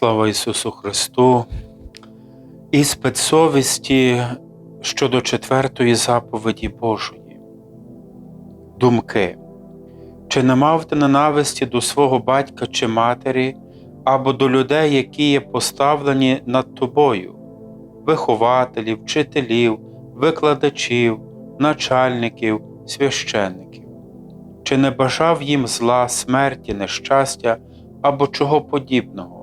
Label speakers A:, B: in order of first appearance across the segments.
A: Слава Ісусу Христу! Іспит совісті щодо четвертої заповіді Божої. Думки. Чи не мав ти ненависті до свого батька чи матері, або до людей, які є поставлені над тобою, вихователів, вчителів, викладачів, начальників, священників? Чи не бажав їм зла, смерті, нещастя або чого подібного?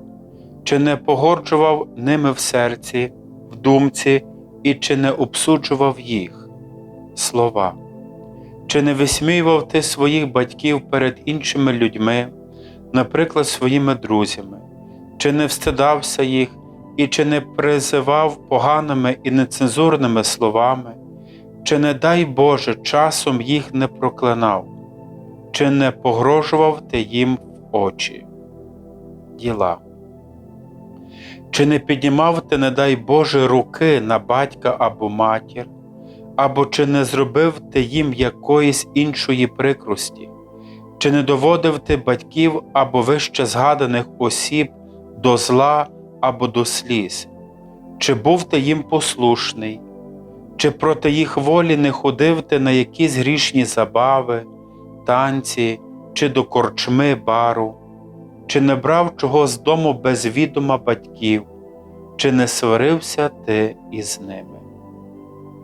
A: Чи не погорджував ними в серці, в думці і чи не обсуджував їх? Слова, чи не висміював ти своїх батьків перед іншими людьми, наприклад, своїми друзями, чи не встидався їх і чи не призивав поганими і нецензурними словами, чи не дай Боже часом їх не проклинав, чи не погрожував ти їм в очі. Діла. Чи не піднімав ти, не дай Боже, руки на батька або матір, або чи не зробив ти їм якоїсь іншої прикрості, чи не доводив ти батьків або вище згаданих осіб до зла або до сліз, чи був ти їм послушний, чи проти їх волі не ходив ти на якісь грішні забави, танці, чи до корчми бару? Чи не брав чого з дому без відома батьків, чи не сварився ти із ними?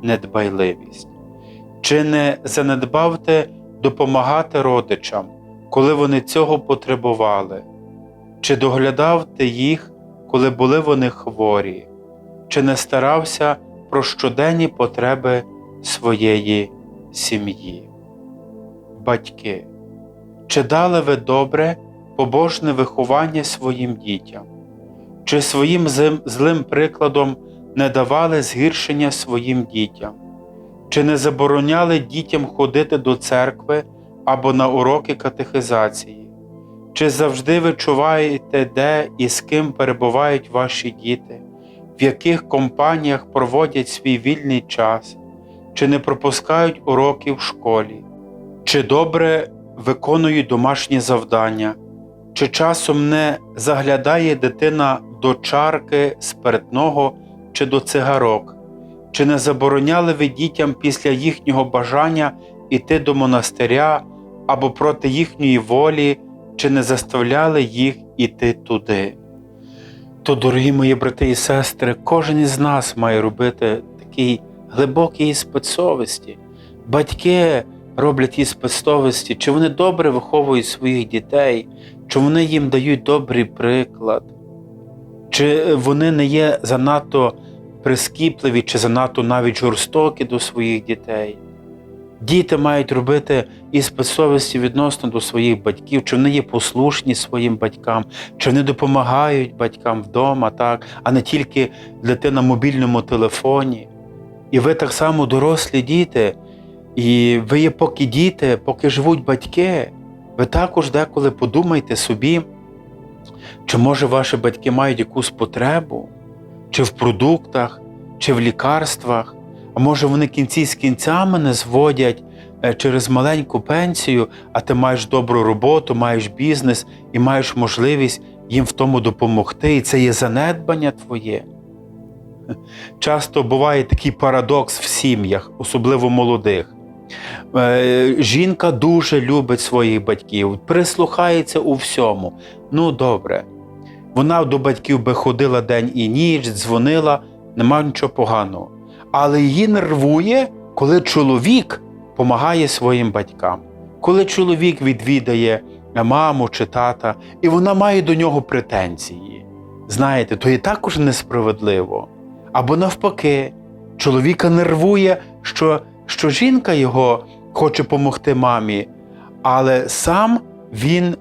A: Недбайливість, чи не занедбав ти допомагати родичам, коли вони цього потребували, чи доглядав ти їх, коли були вони хворі, чи не старався про щоденні потреби своєї сім'ї? Батьки, чи дали ви добре? Побожне виховання своїм дітям, чи своїм злим прикладом не давали згіршення своїм дітям, чи не забороняли дітям ходити до церкви або на уроки катехизації, чи завжди ви чуваєте, де і з ким перебувають ваші діти, в яких компаніях проводять свій вільний час, чи не пропускають уроків в школі, чи добре виконують домашні завдання чи часом не заглядає дитина до чарки спиртного чи до цигарок, чи не забороняли ви дітям після їхнього бажання іти до монастиря або проти їхньої волі, чи не заставляли їх іти туди? То, дорогі мої брати і сестри, кожен із нас має робити такий глибокий іспит совісті. Батьки роблять іспит совісті, чи вони добре виховують своїх дітей, чи вони їм дають добрий приклад, чи вони не є занадто прискіпливі, чи занадто навіть жорстокі до своїх дітей. Діти мають робити іспит совісті відносно до своїх батьків, чи вони є послушні своїм батькам, чи вони допомагають батькам вдома, так, а не тільки дитина на мобільному телефоні. І ви так само дорослі діти, і ви є поки діти, поки живуть батьки. Ви також деколи подумайте собі, чи може ваші батьки мають якусь потребу, чи в продуктах, чи в лікарствах, а може вони кінці з кінцями не зводять е, через маленьку пенсію, а ти маєш добру роботу, маєш бізнес і маєш можливість їм в тому допомогти. І це є занедбання твоє. Часто буває такий парадокс в сім'ях, особливо молодих. Е, жінка дуже любить своїх батьків, прислухається у всьому. Ну, добре. Вона до батьків би ходила день і ніч, дзвонила, нема нічого поганого. Але її нервує, коли чоловік допомагає своїм батькам, коли чоловік відвідає маму чи тата, і вона має до нього претензії. Знаєте, то є також несправедливо. Або навпаки, чоловіка нервує, що що жінка його хоче допомогти мамі, але сам він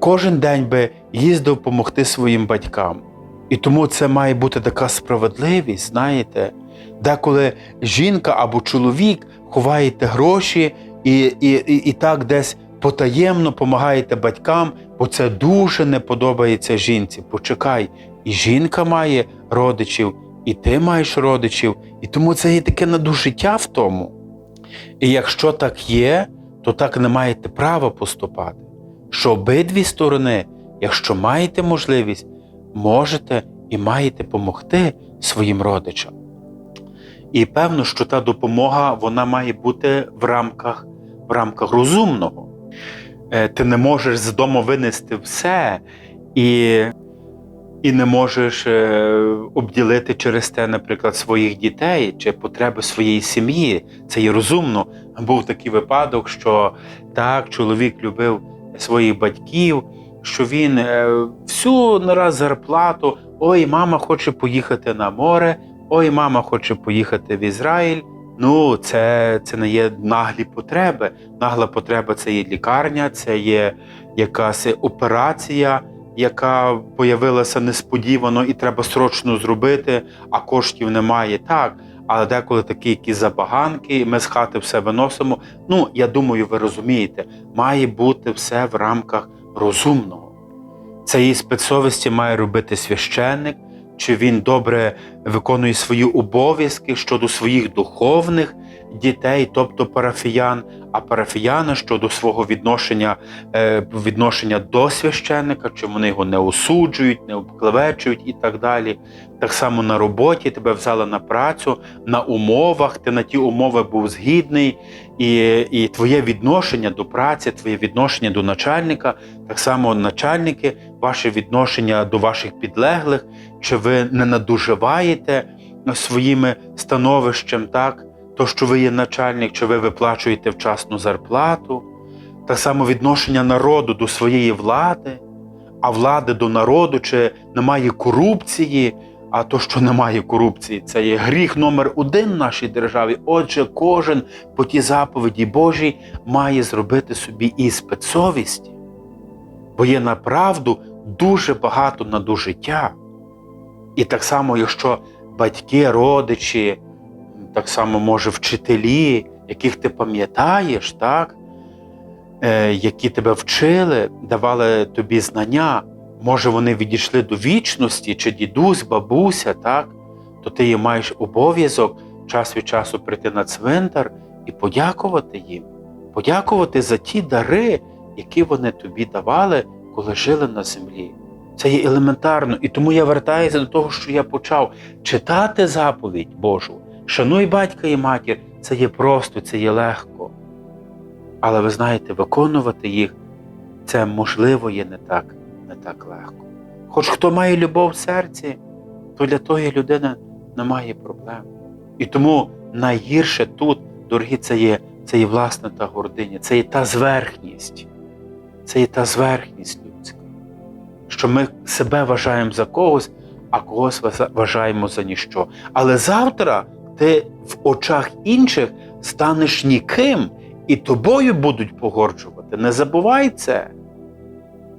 A: кожен день би їздив допомогти своїм батькам. І тому це має бути така справедливість, знаєте, деколи жінка або чоловік ховаєте гроші і, і, і, і так десь потаємно допомагаєте батькам, бо це дуже не подобається жінці. Почекай, і жінка має родичів, і ти маєш родичів, і тому це є таке надужиття в тому. І якщо так є, то так не маєте права поступати. Що обидві сторони, якщо маєте можливість, можете і маєте допомогти своїм родичам. І певно, що та допомога вона має бути в рамках, в рамках розумного. Е, Ти не можеш з дому винести все і, і не можеш е, обділити через те, наприклад, своїх дітей чи потреби своєї сім'ї. Це є розумно. Був такий випадок, що так, чоловік любив своїх батьків, що він е, всю нараз зарплату, ой, мама хоче поїхати на море, ой, мама хоче поїхати в Ізраїль. Ну, це, це не є наглі потреби. Нагла потреба це є лікарня, це є якась операція, яка появилася несподівано і треба срочно зробити, а коштів немає. Так, але деколи такі якісь забаганки, ми з хати все виносимо. Ну, я думаю, ви розумієте, має бути все в рамках розумного. Цієї спецсовісті має робити священник, чи він добре виконує свої обов'язки щодо своїх духовних дітей, тобто парафіян, а парафіяни щодо свого відношення, е, відношення до священника, чи вони його не осуджують, не обклевечують і так далі. Так само на роботі тебе взяли на працю, на умовах, ти на ті умови був згідний, і, і твоє відношення до праці, твоє відношення до начальника, так само начальники, ваше відношення до ваших підлеглих, чи ви не надуживаєте своїми становищем, так? То, що ви є начальник, чи ви виплачуєте вчасну зарплату, так само відношення народу до своєї влади, а влади до народу, чи немає корупції, а то, що немає корупції, це є гріх номер один в нашій державі. Отже, кожен по тій заповіді Божій має зробити собі іспит совісті, бо є направду дуже багато надужиття. І так само, якщо батьки, родичі, так само, може, вчителі, яких ти пам'ятаєш, так? Е, які тебе вчили, давали тобі знання, може, вони відійшли до вічності, чи дідусь, бабуся, так? то ти є маєш обов'язок час від часу прийти на цвинтар і подякувати їм, подякувати за ті дари, які вони тобі давали, коли жили на землі. Це є елементарно. І тому я вертаюся до того, що я почав читати заповідь Божу. Шануй батька і матір, це є просто, це є легко. Але ви знаєте, виконувати їх це можливо є не так, не так легко. Хоч хто має любов в серці, то для тої людини немає проблем. І тому найгірше тут, дорогі, це є, це є власна та гординя, це є та зверхність, це є та зверхність людська, що ми себе вважаємо за когось, а когось вважаємо за ніщо. Але завтра ти в очах інших станеш ніким, і тобою будуть погорджувати. Не забувай це.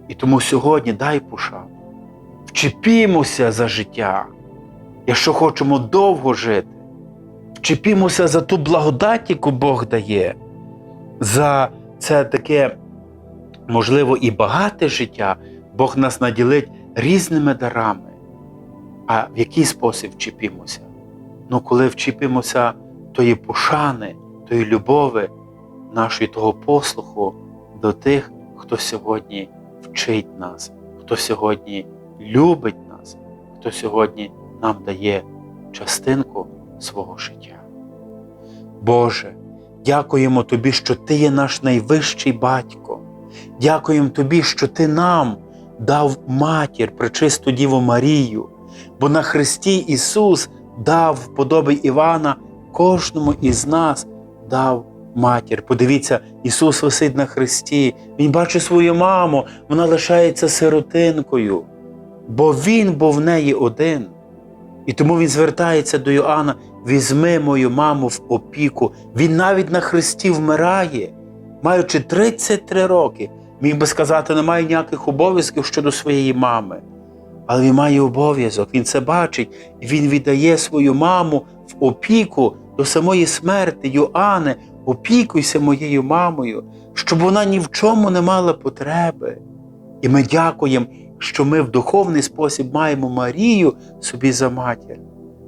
A: І тому сьогодні дай пошану. Вчепімося за життя, якщо хочемо довго жити. Вчепімося за ту благодать, яку Бог дає, за це таке, можливо, і багате життя. Бог нас наділить різними дарами. А в який спосіб вчепімося? Ну, коли вчепимося тої пошани, тої любови, нашої того послуху до тих, хто сьогодні вчить нас, хто сьогодні любить нас, хто сьогодні нам дає частинку свого життя. Боже, дякуємо Тобі, що Ти є наш найвищий батько. Дякуємо Тобі, що Ти нам дав матір, пречисту Діву Марію, бо на Христі Ісус дав в подобі Івана кожному із нас дав матір. Подивіться, Ісус висить на Христі, Він бачить свою маму, вона лишається сиротинкою, бо Він був в неї один. І тому він звертається до Йоанна: візьми мою маму в опіку. Він навіть на Христі вмирає, маючи 33 роки. Міг би сказати, не має ніяких обов'язків щодо своєї мами. Але він має обов'язок, він це бачить, він віддає свою маму в опіку до самої смерти. Йоанне, опікуйся моєю мамою, щоб вона ні в чому не мала потреби. І ми дякуємо, що ми в духовний спосіб маємо Марію собі за матір.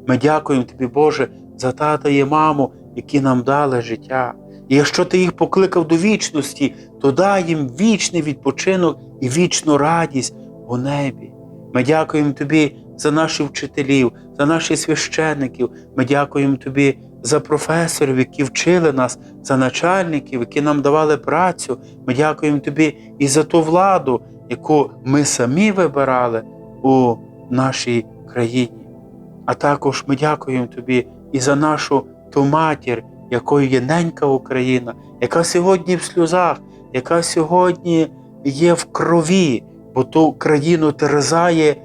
A: Ми дякуємо тобі, Боже, за тата і маму, які нам дали життя. І якщо ти їх покликав до вічності, то дай їм вічний відпочинок і вічну радість у небі. Ми дякуємо Тобі за наших вчителів, за наших священників. Ми дякуємо Тобі за професорів, які вчили нас, за начальників, які нам давали працю. Ми дякуємо Тобі і за ту владу, яку ми самі вибирали у нашій країні. А також ми дякуємо Тобі і за нашу ту матір, якою є ненька Україна, яка сьогодні в сльозах, яка сьогодні є в крові, бо ту країну терзає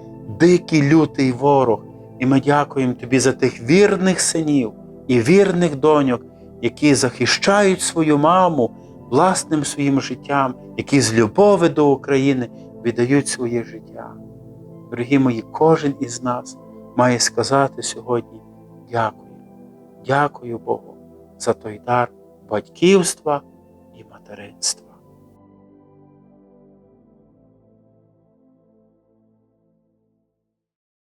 A: дикий лютий ворог. І ми дякуємо Тобі за тих вірних синів і вірних доньок, які захищають свою маму власним своїм життям, які з любові до України віддають своє життя. Дорогі мої, кожен із нас має сказати сьогодні дякую. Дякую Богу за той дар батьківства і материнства.